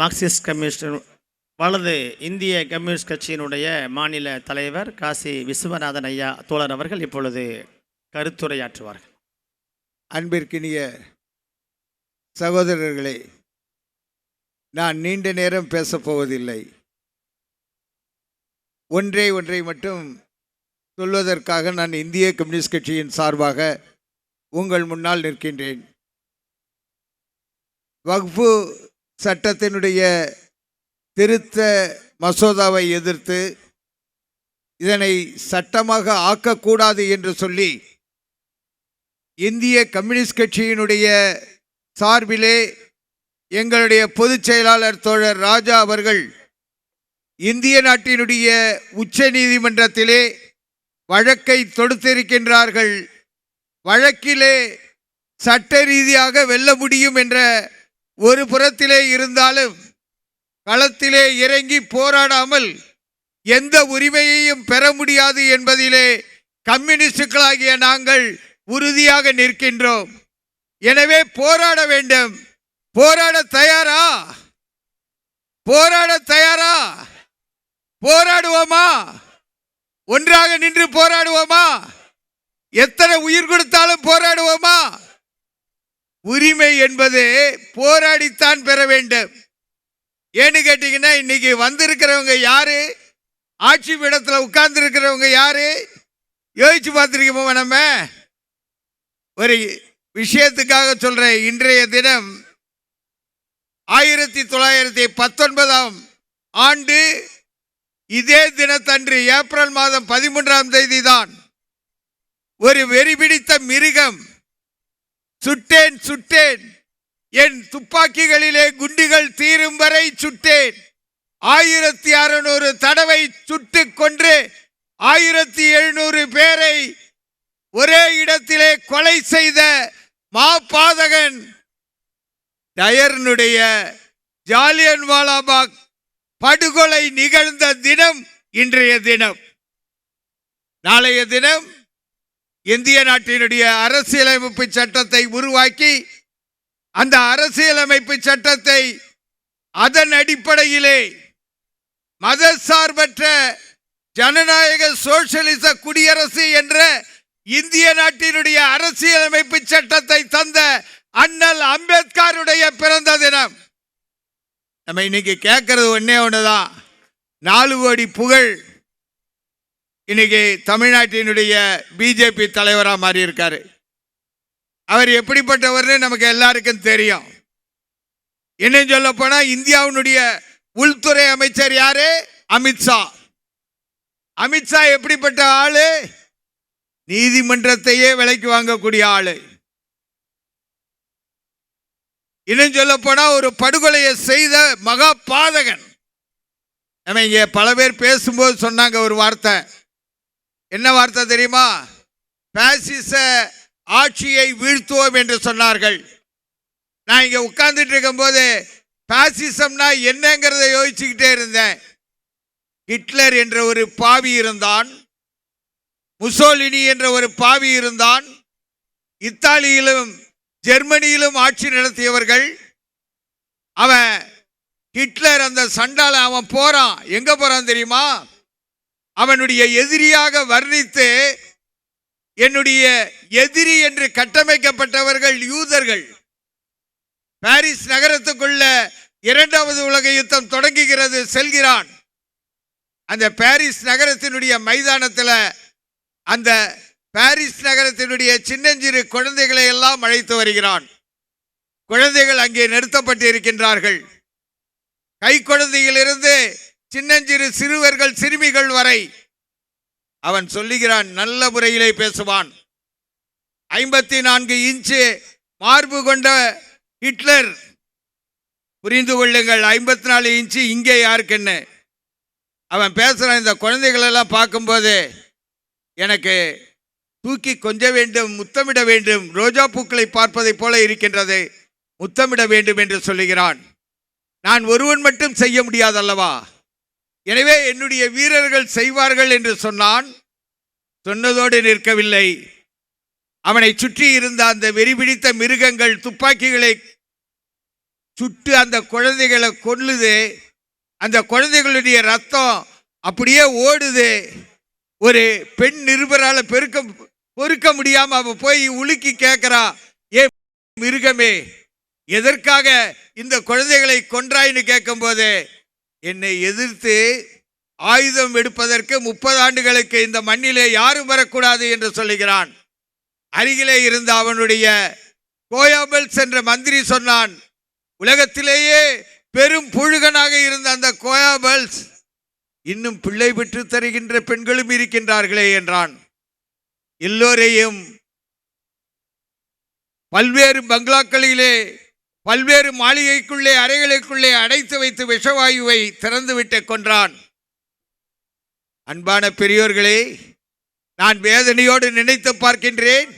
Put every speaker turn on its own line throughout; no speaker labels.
Marxist communist வலது இந்திய communist கட்சியினுடைய மாநில தலைவர் காசி விஸ்வநாதன் ஐயா தோழர் அவர்கள் இப்பொழுது கருத்துரையாற்றுவார்கள்.
அன்பிற்கினிய சகோதரர்களே நான் நீண்ட நேரம் பேசப்போவதில்லை ஒன்றே ஒன்றை மட்டும் சொல்வதற்காக நான் இந்திய கம்யூனிஸ்ட் கட்சியின் சார்பாக உங்கள் முன்னால் நிற்கின்றேன். வக்ஃபு சட்டத்தினுடைய திருத்த மசோதாவை எதிர்த்து இதனை சட்டமாக ஆக்கக்கூடாது என்று சொல்லி இந்திய கம்யூனிஸ்ட் கட்சியினுடைய சார்பிலே எங்களுடைய பொதுச் செயலாளர் தோழர் ராஜா அவர்கள் இந்திய நாட்டினுடைய உச்ச நீதிமன்றத்திலே வழக்கை தொடுத்திருக்கின்றார்கள். வழக்கிலே சட்ட ரீதியாக வெல்ல முடியும் என்ற ஒரு புறத்திலே இருந்தாலும் களத்திலே இறங்கி போராடாமல் எந்த உரிமையையும் பெற முடியாது என்பதிலே கம்யூனிஸ்டுகளாகிய நாங்கள் உறுதியாக நிற்கின்றோம். எனவே போராட வேண்டும். போராட தயாரா? போராட தயாரா? போராடுவோமா? ஒன்றாக நின்று போராடுவோமா? எத்தனை உயிர் கொடுத்தாலும் போராடுவோமா? உரிமை என்பது போராடித்தான் பெற வேண்டும். ஏன்னு கேட்டீங்கன்னா இன்னைக்கு வந்திருக்கிறவங்க யாரு? ஆட்சி பீடத்தில் உட்கார்ந்து இருக்கிறவங்க யாரு? யோசிச்சு பார்த்துருக்கோமா நம்ம? ஒரு விஷயத்துக்காக சொல்கிறேன் இன்றைய தினம் ஆயிரத்தி தொள்ளாயிரத்தி பத்தொன்பதாம் ஆண்டு இதே தினத்தன்று ஏப்ரல் மாதம் பதிமூன்றாம் தேதி தான் ஒரு வெறி பிடித்த மிருகம் சுட்டேன் சுட்டேன். என் துப்பாக்கிகளிலே குண்டுகள் தீரும் வரை சுட்டேன். ஆயிரத்தி அறுநூறு தடவை சுட்டு கொன்று ஆயிரத்தி எழுநூறு பேரை ஒரே இடத்திலே கொலை செய்த மாபாதகன் டயர்னுடைய ஜாலியன் வாலாபாக் படுகொலை நிகழ்ந்த தினம் இன்றைய தினம். நாளைய தினம் இந்திய நாட்டினுடைய அரசியலமைப்பு சட்டத்தை உருவாக்கி அந்த அரசியலமைப்பு சட்டத்தை அதன் அடிப்படையிலே மதசார்பற்ற ஜனநாயக சோசியலிச குடியரசு என்ற இந்திய நாட்டினுடைய அரசியலமைப்பு சட்டத்தை தந்த அண்ணல் அம்பேத்கருடைய பிறந்த தினம். நம்ம இன்னைக்கு கேட்கறது ஒன்னே ஒன்றுதான் நாலு கோடி புகழ். இன்னைக்கு தமிழ்நாட்டினுடைய பிஜேபி தலைவராக மாறி இருக்காரு அவர் எப்படிப்பட்டவர்னு நமக்கு எல்லாருக்கும் தெரியும். இன்னும் சொல்ல போனா இந்தியாவினுடைய உள்துறை அமைச்சர் யாரு? அமித்ஷா அமித்ஷா எப்படிப்பட்ட ஆளு? நீதிமன்றத்தையே விலைக்கு வாங்கக்கூடிய ஆளு. இன்னும் சொல்ல போனா ஒரு படுகொலையை செய்த மகா பாதகன் நம்ம இங்க பல பேர் பேசும்போது சொன்னாங்க ஒரு வார்த்தை. என்ன வார்த்தை தெரியுமா? பாசிச ஆட்சியை வீழ்த்துவோம் என்று சொன்னார்கள். நான் இங்கே உட்கார்ந்துட்டு இருக்கும்போது பாசிசம்னா என்னங்கிறத யோசிச்சுக்கிட்டே இருந்தேன். ஹிட்லர் என்ற ஒரு பாவி இருந்தான். முசோலினி என்ற ஒரு பாவி இருந்தான். இத்தாலியிலும் ஜெர்மனியிலும் ஆட்சி நடத்தியவர்கள். அவன் ஹிட்லர் அந்த சண்டால அவன் போறான். எங்க போறான் தெரியுமா? அவனுடைய எதிரியாக வர்ணித்து என்னுடைய எதிரி என்று கட்டமைக்கப்பட்டவர்கள் யூதர்கள். பாரிஸ் நகரத்துக்குள்ள இரண்டாவது உலக யுத்தம் தொடங்குகிறது செல்கிறான். அந்த பாரிஸ் நகரத்தினுடைய மைதானத்தில் அந்த பாரிஸ் நகரத்தினுடைய சின்னஞ்சிறு குழந்தைகளை எல்லாம் அழைத்து வருகிறான். குழந்தைகள் அங்கே நிறுத்தப்பட்டு இருக்கின்றார்கள் கை குழந்தையிலிருந்து சின்னஞ்சிறு சிறுவர்கள் சிறுமிகள் வரை அவன் சொல்லுகிறான் நல்ல முறையிலே பேசுவான். ஐம்பத்தி நான்கு இன்ச்சு மார்பு கொண்ட ஹிட்லர். புரிந்து கொள்ளுங்கள் ஐம்பத்தி நாலு இன்ச்சு இங்கே யாருக்குன்னு. அவன் பேசுகிறான் இந்த குழந்தைகளெல்லாம் பார்க்கும்போது எனக்கு தூக்கி கொஞ்ச வேண்டும் முத்தமிட வேண்டும். ரோஜா பூக்களை பார்ப்பதைப் போல இருக்கின்றது முத்தமிட வேண்டும் என்று சொல்லுகிறான். நான் ஒருவன் மட்டும் செய்ய முடியாதல்லவா? எனவே என்னுடைய வீரர்கள் செய்வார்கள் என்று சொன்னான். சொன்னதோடு நிற்கவில்லை. அவனை சுற்றி இருந்த அந்த வெறி பிடித்த மிருகங்கள் துப்பாக்கிகளை சுட்டு அந்த குழந்தைகளை கொல்லுது. அந்த குழந்தைகளுடைய ரத்தம் அப்படியே ஓடுது. ஒரு பெண் நிருபரால் பெருக்க பொறுக்க முடியாம அவ போய் உலுக்கி கேட்கிறா ஏ மிருகமே எதற்காக இந்த குழந்தைகளை கொன்றாயின்னு கேட்கும்போது என்னை எதிர்த்து ஆயுதம் எடுப்பதற்கு முப்பது ஆண்டுகளுக்கு இந்த மண்ணிலே யாரும் வரக்கூடாது என்று சொல்லுகிறான். அருகிலே இருந்த அவனுடைய கோயாபல்ஸ் என்ற மந்திரி சொன்னான் உலகத்திலேயே பெரும் புழுகனாக இருந்த அந்த கோயாபல்ஸ் இன்னும் பிள்ளை பெற்று தருகின்ற பெண்களும் இருக்கின்றார்களே என்றான். எல்லோரையும் பல்வேறு பங்களாக்களிலே பல்வேறு மாளிகைக்குள்ளே அறைகளுக்குள்ளே அடைத்து வைத்து விஷவாயுவை திறந்துவிட்டு கொன்றான். அன்பான பெரியோர்களே நான் வேதனையோடு நினைத்து பார்க்கின்றேன்.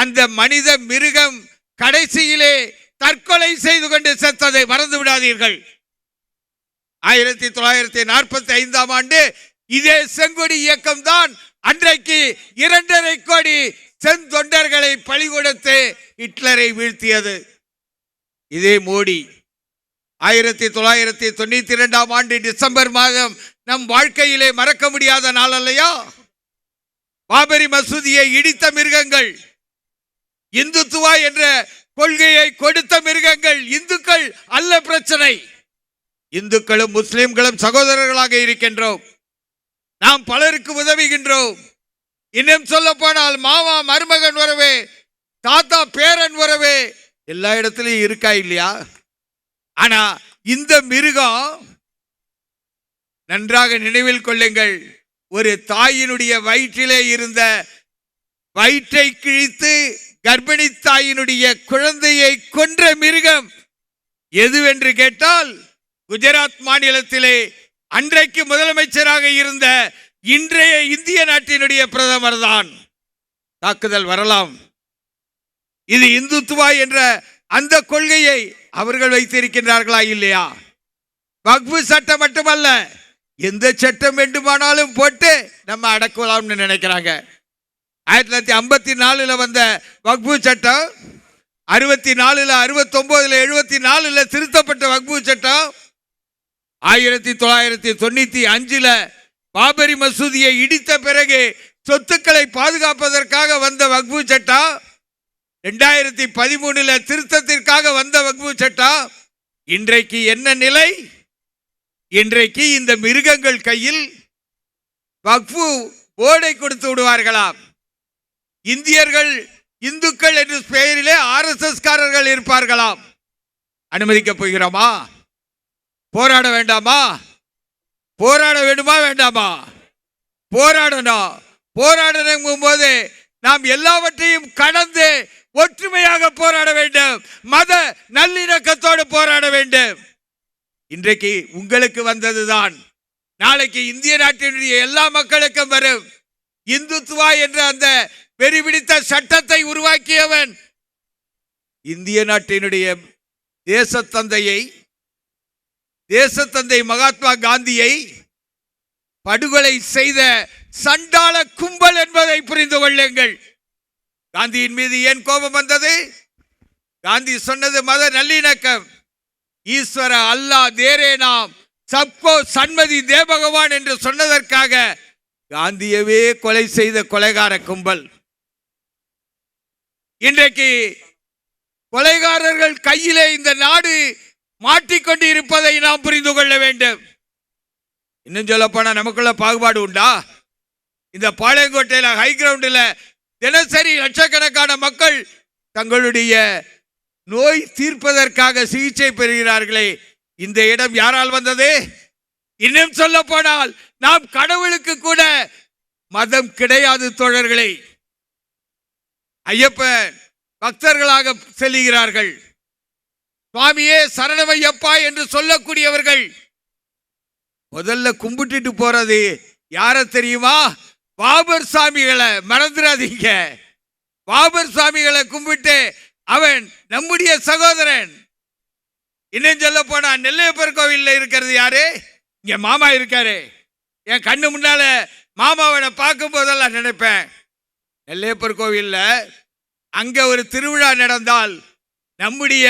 அந்த மனித மிருகம் கடைசியிலே தற்கொலை செய்து கொண்டு செத்ததை மறந்து விடாதீர்கள். ஆயிரத்தி தொள்ளாயிரத்தி நாற்பத்தி ஐந்தாம் ஆண்டு இதே செங்கொடி இயக்கம் தான் அன்றைக்கு இரண்டரை கோடி செந்தொண்டர்களை பழி கொடுத்து ஹிட்லரை வீழ்த்தியது. இதே மோடி. ஆயிரத்தி தொள்ளாயிரத்தி தொண்ணூத்தி ரெண்டாம் ஆண்டு டிசம்பர் மாதம் நம் வாழ்க்கையிலே மறக்க முடியாத நாள் அல்லையா? பாபரி மசூதியை இடித்த மிருகங்கள். இந்துத்துவா என்ற கொள்கையை கொடுத்த மிருகங்கள் இந்துக்கள் அல்ல பிரச்சனை. இந்துக்களும் முஸ்லிம்களும் சகோதரர்களாக இருக்கின்றோம். நாம் பலருக்கு உதவுகின்றோம். இன்னும் சொல்ல போனால் மாமா மருமகன் வரவே தாத்தா பேரன் வரவே எல்லா இடத்துலையும் இருக்கா இல்லையா? ஆனா இந்த மிருகம் நன்றாக நினைவில் கொள்ளுங்கள். ஒரு தாயினுடைய வயிற்றிலே இருந்த வயிற்றை கிழித்து கர்ப்பிணி தாயினுடைய குழந்தையை கொன்ற மிருகம் எதுவென்று கேட்டால் குஜராத் மாநிலத்திலே அன்றைக்கு முதலமைச்சராக இருந்த இன்றைய இந்திய நாட்டினுடைய பிரதமர் தான் தாக்குதல் வரலாம். இது இந்துத்துவா என்ற அந்த கொள்கையை அவர்கள் வைத்திருக்கின்றார்களா இல்லையா? வக்பு சட்டம் மட்டுமல்ல எந்த சட்டம் வேண்டுமானாலும் போட்டு நம்ம அடக்கலாம்னு நினைக்கிறாங்க. ஆயிரத்தி தொள்ளாயிரத்தி ஐம்பத்தி நாலில் வந்த வக்பு சட்டம் அறுபத்தி நாலுல அறுபத்தொம்போதில் எழுபத்தி நாலுல திருத்தப்பட்ட வக்பு சட்டம் ஆயிரத்தி தொள்ளாயிரத்தி தொண்ணூற்றி அஞ்சில் பாபரி மசூதியை இடித்த பிறகு சொத்துக்களை பாதுகாப்பதற்காக வந்த வக்பு சட்டம் ரெண்டாயிரத்தி பதிமூணுல திருத்தத்திற்காக வந்த வக்பு சட்டம் இன்றைக்கு என்ன நிலை? இன்றைக்கு இந்த மிருகங்கள் கையில் வக்ஃபு போர்டை கொடுத்து விடுவார்களாம். இந்தியர்கள் இந்துக்கள் என்ற பெயரிலே ஆர்எஸ்எஸ்காரர்கள் இருப்பார்களாம். அனுமதிக்க போகிறோமா? போராட வேண்டாமா? போராட வேண்டுமா வேண்டாமா? போராடணும். போராடணும் போது நாம் எல்லாவற்றையும் கடந்து ஒற்றுமையாக போராட வேண்டும். மத நல்லிணக்கத்தோடு போராட வேண்டும். இன்றைக்கு உங்களுக்கு வந்ததுதான். நாளைக்கு இந்திய நாட்டினுடைய எல்லா மக்களுக்கும் வரும். இந்துத்துவா என்ற அந்த வெறிபிடித்த சட்டத்தை உருவாக்கியவன் இந்திய நாட்டினுடைய தேசத்தந்தையை தேசத்தந்தை மகாத்மா காந்தியை படுகொலை செய்த சண்டாள கும்பல் என்பதை புரிந்து கொள்ளுங்கள். காந்தியின் மீது ஏன் கோபம் வந்தது? காந்தி சொன்னது மத நல்லிணக்கம். ஈஸ்வர அல்லா தேரே நாம். சப்கோ சண்மதி தேபகவான் என்று சொன்னதற்காக காந்தியவே கொலை செய்த கொலைகார கும்பல். இன்றைக்கு கொலைகாரர்கள் கையிலே இந்த நாடு மாட்டிக்கொண்டு இருப்பதை நாம் புரிந்து கொள்ள வேண்டும். இன்னும் சொல்ல போனா நமக்குள்ள பாகுபாடு உண்டா? இந்த பாளையங்கோட்டையில ஹை கிரவுண்டில் தினசரி லட்சக்கணக்கான மக்கள் தங்களுடைய நோய் தீர்ப்பதற்காக சிகிச்சை பெறுகிறார்களே இந்த இடம் யாரால் வந்தது? இன்னும் சொல்ல போனால் நாம் கடவுளுக்கு கூட மதம் கிடையாது தோழர்களை. ஐயப்பன் பக்தர்களாக செல்லுகிறார்கள் சுவாமியே சரணமையப்பா என்று சொல்லக்கூடியவர்கள். முதல்ல கும்பிட்டுட்டு போறது யார தெரியுமா? பாபர் சாமிகளை மறந்துடாதீங்க. பாபர் சாமிகளை கும்பிட்டு அவன் நம்முடைய சகோதரன். இன்னும் சொல்ல போனா நெல்லையப்பர் கோவில்ல இருக்கிறது யாரு? இங்க மாமா இருக்காரு. என் கண்ணு முன்னால மாமாவை பார்க்கும் போதெல்லாம் நினைப்பேன். நெல்லையப்பர் கோவில்ல அங்க ஒரு திருவிழா நடந்தால் நம்முடைய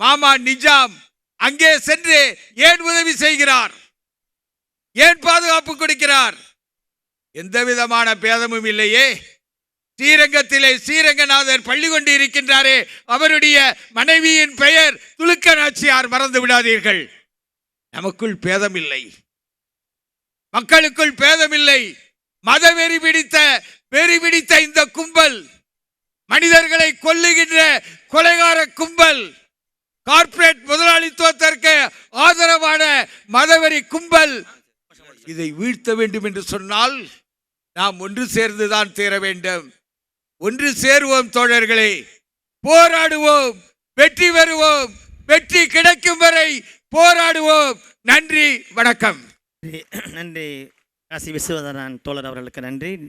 மாமா நிஜாம் அங்கே சென்று ஏன் உதவி செய்கிறார்? ஏன் பாதுகாப்பு கொடுக்கிறார்? எந்த விதமான பேதமும் இல்லையே. ஸ்ரீரங்கத்திலே ஸ்ரீரங்கநாதர் பள்ளி கொண்டு இருக்கின்றாரே. அவருடைய மனைவியின் பெயர் துலுக்க நாச்சியார் மறந்து விடாதீர்கள். நமக்குள் பேதம் இல்லை மக்களுக்குள் பேதமில்லை. மத வெறி பிடித்த வெறி பிடித்த இந்த கும்பல் மனிதர்களை கொல்லுகின்ற கொலைகார கும்பல் கார்ப்பரேட் முதலாளித்துவத்திற்கு ஆதரவான மதவெறி கும்பல். இதை வீழ்த்த வேண்டும் என்று சொன்னால் நாம் ஒன்று சேர்ந்துதான் தீர வேண்டும் ஒன்று சேருவோம் தோழர்களே. போராடுவோம். வெற்றி பெறுவோம். வெற்றி கிடைக்கும் வரை போராடுவோம். நன்றி வணக்கம்.
நன்றி. நன்றி. காசி விஸ்வநாதன் தோழர் அவர்களுக்கு நன்றி.